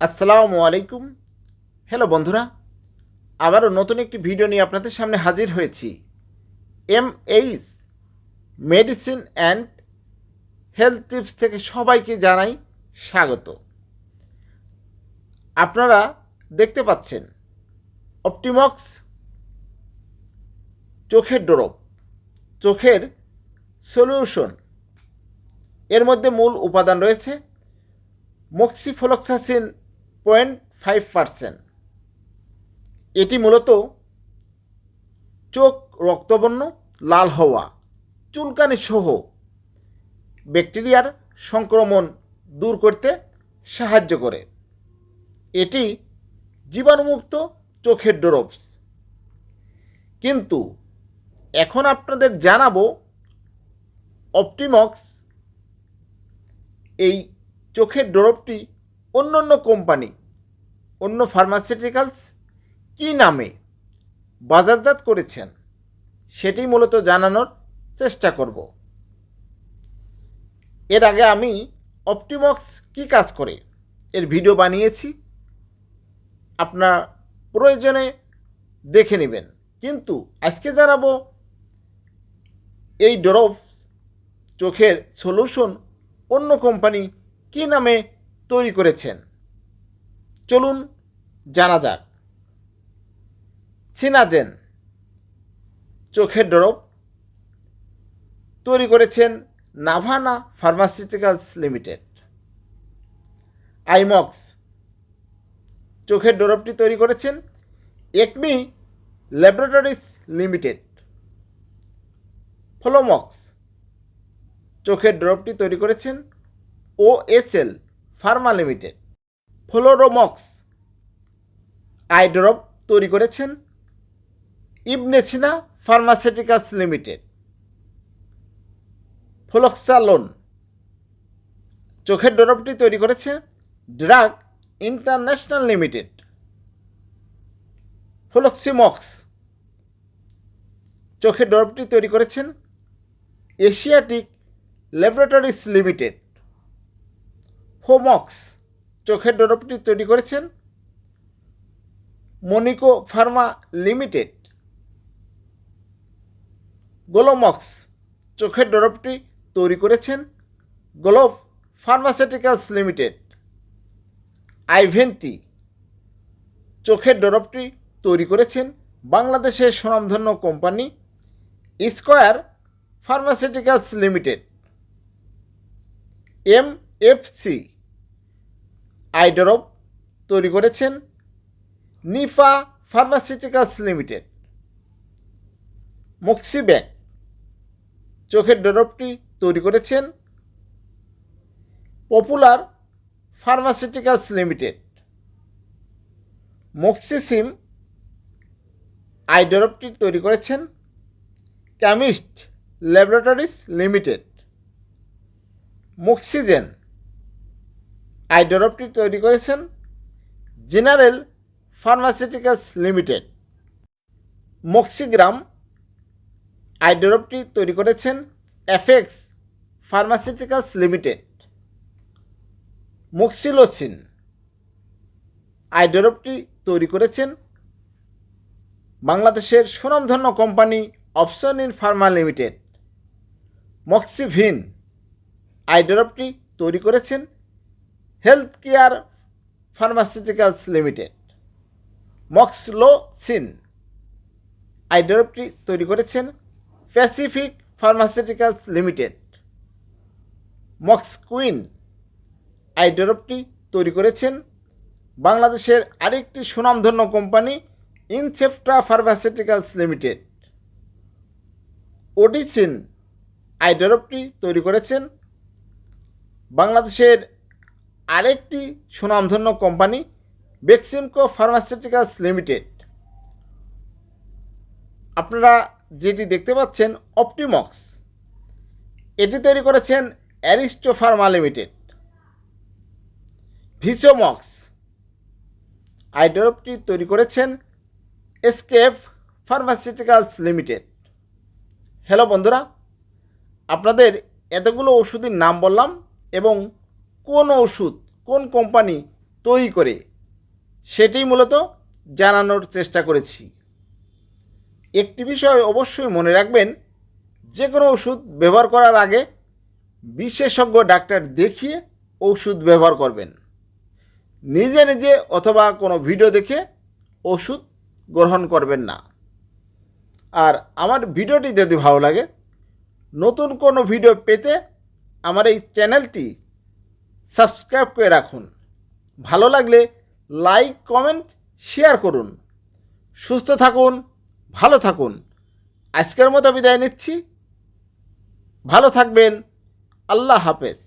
আসসালামু আলাইকুম। হ্যালো বন্ধুরা, আবারও নতুন একটি ভিডিও নিয়ে আপনাদের সামনে হাজির হয়েছি। M H medicine and health tips থেকে সবাইকে জানাই স্বাগত। আপনারা দেখতে পাচ্ছেন অপটিমক্স চোখের ডোরপ চোখের সলিউশন এর মধ্যে মূল উপাদান রয়েছে মক্সিফ্লোক্সাসিন পয়েন্ট ফাইভ পারসেন্ট। এটি মূলত চোখ রক্তবর্ণ, লাল হওয়া, চুলকানি সহ ব্যাকটেরিয়ার সংক্রমণ দূর করতে সাহায্য করে। এটি জীবাণুমুক্ত চোখের ড্রপস। কিন্তু এখন আপনাদের জানাব অপটিমক্স এই চোখের ড্রপটি অন্য অন্য কোম্পানি, অন্য ফার্মাসিউটিক্যালস কী নামে বাজারজাত করেছেন সেটি মূলত জানানোর চেষ্টা করব। এর আগে আমি অপটিমক্স কি কাজ করে এর ভিডিও বানিয়েছি। আপনার প্রয়োজনে দেখে নেবেন। কিন্তু আজকে জানাব এই ড্রপ চোখের সলিউশন অন্য কোম্পানি কী নামে তৈরি করেছেন। চলুন জানা যাক। সিনাজেন চোখের ড্রপ তৈরি করেছেন নাভানা ফার্মাসিউটিক্যালস লিমিটেড। আইমক্স চোখের ড্রপটি তৈরি করেছেন একমি ল্যাবরেটরিজ লিমিটেড। ফলোমক্স চোখের ড্রপটি তৈরি করেছেন O S L pharma limited, Floromox eye drop তৈরি করেছেন ইবনেসিনা ফার্মাসিউটিক্যালস লিমিটেড। ফ্লোক্সালোন চোখের ড্রপটি তৈরি করেছে ড্রাগ ইন্টারন্যাশনাল লিমিটেড। ফ্লোক্সিমক্স চোখের ড্রপটি তৈরি করেছেন এশিয়াটিক ল্যাবরেটরিজ লিমিটেড। ফোমক্স চোখের ড্রপটি তৈরি করেছেন মনিকো ফার্মা লিমিটেড। গোলোমক্স চোখের ড্রপটি তৈরি করেছেন গ্লোব ফার্মাসিউটিক্যালস লিমিটেড। আইভেন্টি চোখের ড্রপটি তৈরি করেছেন বাংলাদেশের সুনামধন্য company square pharmaceuticals limited. M F C eye drop তৈরি করেছেন নিফা ফার্মাসিউটিক্যালস লিমিটেড। মক্সিব্যাক চোখের ড্রপটি তৈরি করেছেন popular pharmaceuticals limited. Moxisim eye ড্রপটি তৈরি করেছেন chemist laboratories limited. Moxigen eye ড্রপটি তৈরি করেছেন general pharmaceuticals limited. Moxigram eye ড্রপটি তৈরি করেছেন এফেক্স ফার্মাসিউটিক্যালস লিমিটেড। মুক্সিলোসিন আই ড্রপটি তৈরি করেছেন বাংলাদেশের সুনামধন্য company Opsonin pharma limited. Moxivin eye ড্রপটি তৈরি করেছেন health care pharmaceuticals limited Moxlocin eye ড্রপটি তৈরি করেছেন pacific pharmaceuticals limited Moxquin eye ড্রপটি তৈরি করেছেন বাংলাদেশের আরেকটি সুনামধন্য কোম্পানি ইনসেপ্টা ফার্মাসিউটিক্যালস লিমিটেড ওডিসিন আইড্রপটি তৈরি করেছেন বাংলাদেশের আরেকটি সুনামধন্য কোম্পানি বেক্সিমকো ফার্মাসিউটিক্যালস লিমিটেড আপনারা যেটি দেখতে পাচ্ছেন অপটিমক্স এটি তৈরি করেছেন অ্যারিস্টো ফার্মা লিমিটেড ভিসোমক্স আইড্রপটি তৈরি করেছেন এসকেফ ফার্মাসিউটিক্যালস লিমিটেড হ্যালো বন্ধুরা, আপনাদের এতগুলো ওষুধের নাম বললাম এবং কোন ওষুধ, কোন কোম্পানি তৈরি করে সেটি মূলত জানানোর চেষ্টা করেছি। একটি বিষয় অবশ্যই মনে রাখবেন যে কোনো ওষুধ ব্যবহার করার আগে বিশেষজ্ঞ ডাক্তার দেখিয়ে ওষুধ ব্যবহার করবেন। নিজে নিজে অথবা কোনো ভিডিও দেখে ওষুধ গ্রহণ করবেন না। আর আমার ভিডিওটি যদি ভালো লাগে, নতুন কোনো ভিডিও পেতে আমার এই চ্যানেলটি সাবস্ক্রাইব করে রাখুন। ভালো লাগলে লাইক, কমেন্ট, শেয়ার করুন। সুস্থ থাকুন, ভালো থাকুন। আজকের মতো বিদায় নিচ্ছি। ভালো থাকবেন। আল্লাহ হাফেজ।